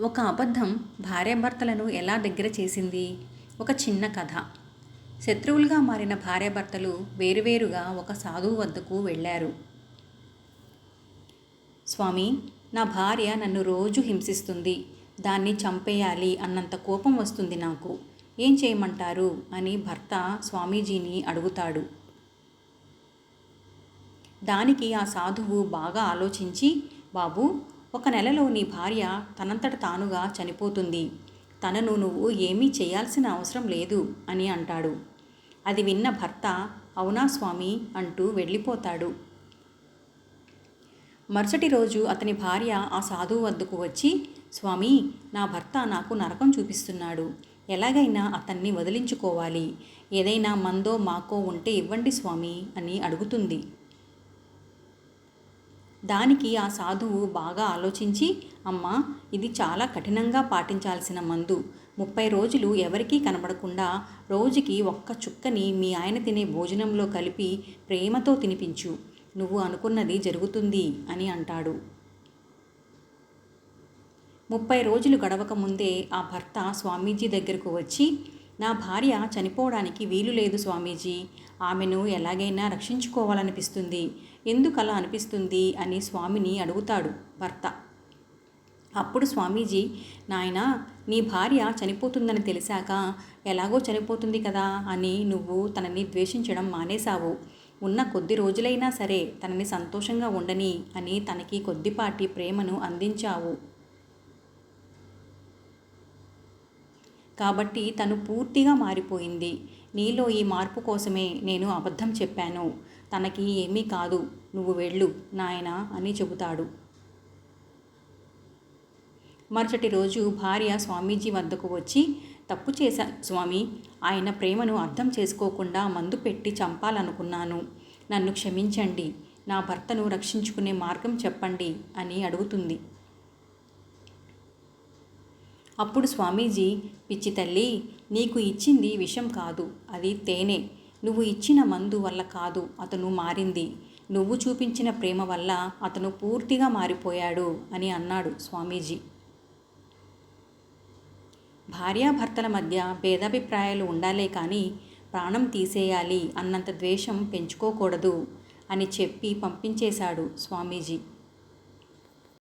ఒక అబద్ధం భార్యాభర్తలను ఎలా దగ్గర చేసింది? ఒక చిన్న కథ. శత్రువులుగా మారిన భార్యాభర్తలు వేరువేరుగా ఒక సాధువు వద్దకు వెళ్ళారు. స్వామి నా భార్య నన్ను రోజు హింసిస్తుంది. దాన్ని చంపేయాలి అన్నంత కోపం వస్తుంది నాకు. ఏం చేయమంటారు అని భర్త స్వామీజీని అడుగుతాడు. దానికి ఆ సాధువు బాగా ఆలోచించి బాబు ఒక నెలలో నీ భార్య తనంతట తానుగా చనిపోతుంది. తనను నువ్వు ఏమీ చేయాల్సిన అవసరం లేదు అని అంటాడు. అది విన్న భర్త అవునా స్వామి? అంటూ వెళ్ళిపోతాడు. మరుసటి రోజు అతని భార్య ఆ సాధువు వద్దకు వచ్చి స్వామి నా భర్త నాకు నరకం చూపిస్తున్నాడు. ఎలాగైనా అతన్ని వదిలించుకోవాలి. ఏదైనా మందో మాకో ఉంటే ఇవ్వండి స్వామి అని అడుగుతుంది. దానికి ఆ సాధువు బాగా ఆలోచించి అమ్మా ఇది చాలా కఠినంగా పాటించాల్సిన మందు. ముప్పై రోజులు ఎవరికీ కనబడకుండా రోజుకి ఒక్క చుక్కని మీ ఆయన తినే భోజనంలో కలిపి ప్రేమతో తినిపించు. నువ్వు అనుకున్నది జరుగుతుంది అని అంటాడు. ముప్పై రోజులు గడవక ముందే ఆ భర్త స్వామీజీ దగ్గరకు వచ్చి నా భార్య చనిపోవడానికి వీలు లేదు స్వామీజీ. ఆమెను ఎలాగైనా రక్షించుకోవాలనిపిస్తుంది. ఎందుకలా అనిపిస్తుంది అని స్వామిని అడుగుతాడు భర్త. అప్పుడు స్వామీజీ నాయన నీ భార్య చనిపోతుందని తెలిసాక ఎలాగో చనిపోతుంది కదా అని నువ్వు తనని ద్వేషించడం మానేశావు. ఉన్న కొద్ది రోజులైనా సరే తనని సంతోషంగా ఉండని అని తనకి కొద్దిపాటి ప్రేమను అందించావు. కాబట్టి తను పూర్తిగా మారిపోయింది. నీలో ఈ మార్పు కోసమే నేను అబద్ధం చెప్పాను. తనకి ఏమీ కాదు. నువ్వు వెళ్ళు నాయన అని చెబుతాడు. మరుసటి రోజు భార్య స్వామీజీ వద్దకు వచ్చి తప్పు చేశా స్వామి. ఆయన ప్రేమను అర్థం చేసుకోకుండా మందు పెట్టి చంపాలనుకున్నాను. నన్ను క్షమించండి. నా భర్తను రక్షించుకునే మార్గం చెప్పండి అని అడుగుతుంది. అప్పుడు స్వామీజీ పిచ్చి తల్లి నీకు ఇచ్చింది విషం కాదు అది తేనె. నువ్వు ఇచ్చిన మందు వల్ల కాదు అతను మారింది. నువ్వు చూపించిన ప్రేమ వల్ల అతను పూర్తిగా మారిపోయాడు అని అన్నాడు స్వామీజీ. భార్యాభర్తల మధ్య భేదాభిప్రాయాలు ఉండాలే కానీ ప్రాణం తీసేయాలి అన్నంత ద్వేషం పెంచుకోకూడదు అని చెప్పి పంపించేశాడు స్వామీజీ.